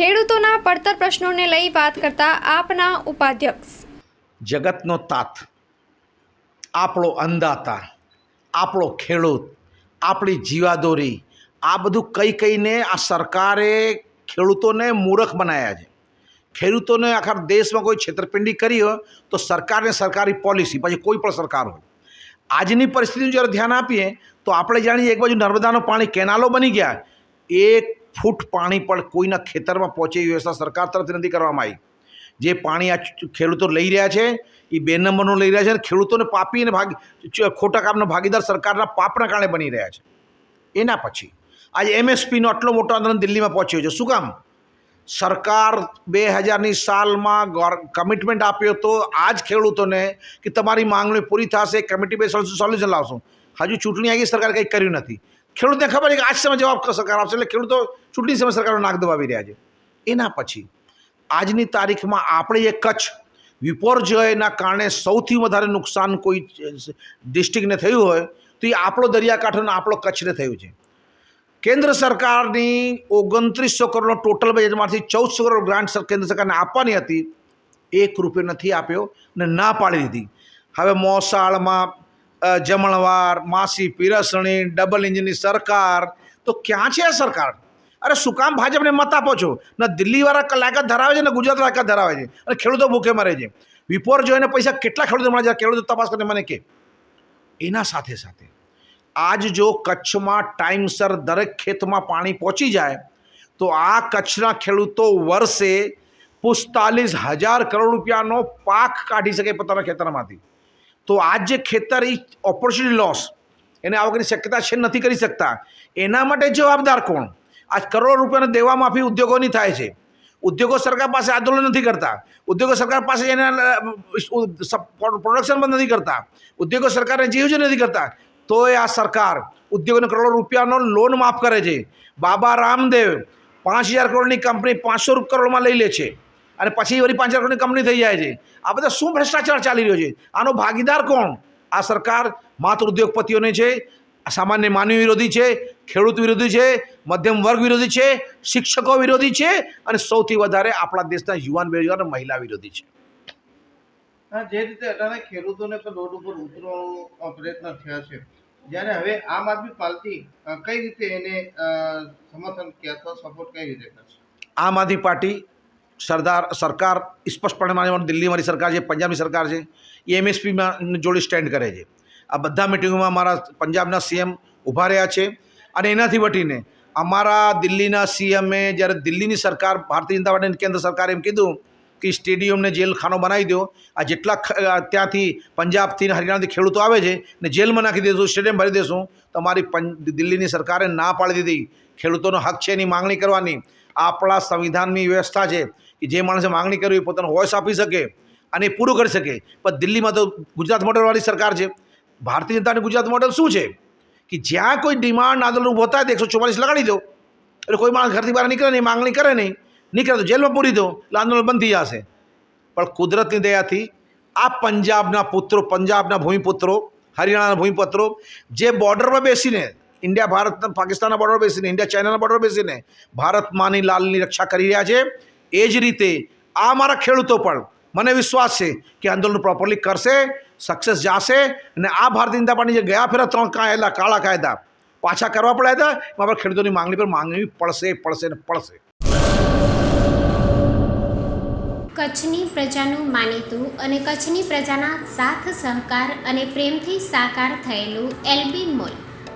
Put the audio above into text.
ખેડૂતોના પડતર પ્રશ્નોને લઈ વાત કરતા આપના ઉપાધ્યક્ષ. જગતનો તાત, આપણો અંદાતા, આપણો ખેડૂત, આપણી જીવાદોરી, આ બધું કઈ કહીને આ સરકારે ખેડૂતોને મૂરખ બનાવ્યા છે. ખેડૂતોને આખા દેશમાં કોઈ છેતરપિંડી કરી હોય તો સરકારને સરકારી પોલિસી, પછી કોઈ પણ સરકાર હોય. આજની પરિસ્થિતિનું જ્યારે ધ્યાન આપીએ તો આપણે જાણીએ એક બાજુ નર્મદાનું પાણી કેનાલો બની ગયા. એક ફૂટ પાણી પણ કોઈના ખેતરમાં પહોંચે વ્યવસ્થા સરકાર તરફથી નથી કરવામાં આવી. જે પાણી આ ખેડૂતો લઈ રહ્યા છે, એ બે નંબરનું લઈ રહ્યા છે અને ખેડૂતોને પાપી અને ભાગ ખોટા કામના ભાગીદાર સરકારના પાપના કારણે બની રહ્યા છે. એના પછી, આજે એમએસપીનો આટલો મોટો આંદોલન દિલ્હીમાં પહોંચ્યો છે. શું કામ? સરકાર બે હજારની સાલમાં કમિટમેન્ટ આપ્યો હતો આ જ ખેડૂતોને કે તમારી માંગણી પૂરી થશે, કમિટી બે સોલ્યુશન લાવશું. હજુ ચૂંટણી આવી સરકાર કંઈ કર્યું નથી. ખેડૂતને ખબર છે કે આજ સમય જવાબ સરકાર આપશે. એટલે ખેડૂતો ચૂંટણી સમય સરકારનો નાક દબાવી રહ્યા છે. એના પછી આજની તારીખમાં આપણે એ કચ્છ વિપર્જયના કારણે સૌથી વધારે નુકસાન કોઈ ડિસ્ટ્રિક્ટને થયું હોય તો એ આપણો દરિયાકાંઠો આપણો કચ્છને થયું છે. કેન્દ્ર સરકારની ઓગણત્રીસો કરોડનો ટોટલ બજેટમાંથી ચૌદસો કરોડ ગ્રાન્ટ કેન્દ્ર સરકારને આપવાની હતી. એક રૂપિયો નથી આપ્યો ને ના પાડી દીધી. હવે મોસાળમાં જમણવાર, માસી પીરસણી ડબલ એન્જિનની સરકાર. તો ક્યાં છે આ સરકાર? અરે શું કામ ભાજપને મત આપો છો? ને દિલ્હીવાળા લાયકાત ધરાવે છે, ને ગુજરાત લાયકાત ધરાવે છે. અને ખેડૂતો ભૂખે મરે છે. વિપોર જોઈને પૈસા કેટલા ખેડૂતો મળે છે? ખેડૂતો તપાસ કરીને મને કે. એના સાથે સાથે આજ જો કચ્છમાં ટાઈમસર દરેક ખેતમાં પાણી પહોંચી જાય, તો આ કચ્છના ખેડૂતો વર્ષે પિસ્તાલીસ હજાર કરોડ રૂપિયાનો પાક કાઢી શકે પોતાના ખેતરમાંથી. તો આજ જે ખેતર એ ઓપોર્ચ્યુનિટી લોસ એને આવકની શક્યતા છે નથી કરી શકતા. એના માટે જવાબદાર કોણ? આજ કરોડો રૂપિયાની દેવા માફી ઉદ્યોગોની થાય છે. ઉદ્યોગો સરકાર પાસે આંદોલન નથી કરતા. ઉદ્યોગો સરકાર પાસે એના પ્રોડક્શન બંધ નથી કરતા. ઉદ્યોગો સરકારને જીવ નથી કરતા. તોય આ સરકાર ઉદ્યોગોને કરોડો રૂપિયાનો લોન માફ કરે છે. બાબા રામદેવ પાંચ હજાર કરોડની કંપની પાંચસો કરોડમાં લઈ લે છે. અને પછી વળી પાંચ કરોડની કંપની થઈ જાય છે. આ બધા શું ભ્રષ્ટાચાર ચાલી રહ્યો છે? આનો ભાગીદાર કોણ? આ સરકાર માત્ર ઉદ્યોગપતિઓને છે સામાન્ય માનવી વિરોધી છે ખેડૂત વિરોધી છે મધ્યમ વર્ગ વિરોધી છે શિક્ષકો વિરોધી છે અને સૌથી વધારે આપણા દેશના યુવાન બેરોજગાર અને મહિલા વિરોધી છે. જે રીતે અટાણે ખેડૂતોને તો રોડ ઉપર ઉતરવાનો પ્રયત્ન થયા છે. જ્યારે હવે આમ આદમી પાર્ટી કઈ રીતે એને સમર્થન કે અથવા સપોર્ટ કઈ રીતે કરશે? આમ આદમી પાર્ટી સરદાર સરકાર સ્પષ્ટપણે મારી દિલ્હી મારી સરકાર છે, પંજાબની સરકાર છે, એ એમએસપીમાં જોડે સ્ટેન્ડ કરે છે. આ બધા મિટિંગોમાં મારા પંજાબના સીએમ ઊભા રહ્યા છે અને એનાથી વટીને અમારા દિલ્હીના સીએમે જ્યારે દિલ્હીની સરકાર, ભારતીય જનતા પાર્ટીની કેન્દ્ર સરકારે એમ કીધું કે સ્ટેડિયમને જેલખાનો બનાવી દો, આ જેટલા ત્યાંથી પંજાબથી હરિયાણાથી ખેડૂતો આવે છે ને જેલમાં નાખી દેશું સ્ટેડિયમ ભરી દેશું તો અમારી દિલ્હીની સરકારે ના પાડી દીધી. ખેડૂતોનો હક છે એની માંગણી કરવાની. આપણા સંવિધાનની વ્યવસ્થા છે કે જે માણસે માંગણી કરવી પોતાનો વોઇસ આપી શકે અને એ પૂરું કરી શકે. પણ દિલ્હીમાં તો ગુજરાત મોડલવાળી સરકાર છે. ભારતીય જનતાની ગુજરાત મોડલ શું છે? કે જ્યાં કોઈ ડિમાન્ડ આંદોલન ઊભો થાય તો એકસો ચુમ્માલીસ લગાડી દો. એટલે કોઈ માણસ ઘરથી બહાર નીકળે નહીં, માંગણી કરે નહીં. નીકળે તો જેલમાં પૂરી દો, એટલે આંદોલન બંધ થઈ જશે. પણ કુદરતની દયાથી આ પંજાબના પુત્રો, પંજાબના ભૂમિપુત્રો, હરિયાણાના ભૂમિપુત્રો જે બોર્ડર પર બેસીને ઇન્ડિયા, ભારત પાકિસ્તાનના બોર્ડર બેસીને, ઇન્ડિયા, ચાઇનાના બોર્ડર બેસીને ભારત માની લાલની રક્ષા કરી રહ્યા છે. એ જ રીતે આ મારા ખેડૂતો પણ મને વિશ્વાસ છે કે આંદોલન પ્રોપરલી કરશે સક્સેસ જાશે અને આ ભારતીય જનતા પાર્ટી જે ગયા ફેરા ત્રણ કાયદા, કાળા કાયદા પાછા કરવા પડ્યા હતા, એમાં પણ ખેડૂતોની માંગણી પર માંગણી પડશે પડશે ને પડશે. કચ્છની પ્રજાનું માનીતું અને કચ્છની પ્રજાના સાથ સહકાર અને પ્રેમથી સાકાર થયેલું એલબી મોલ.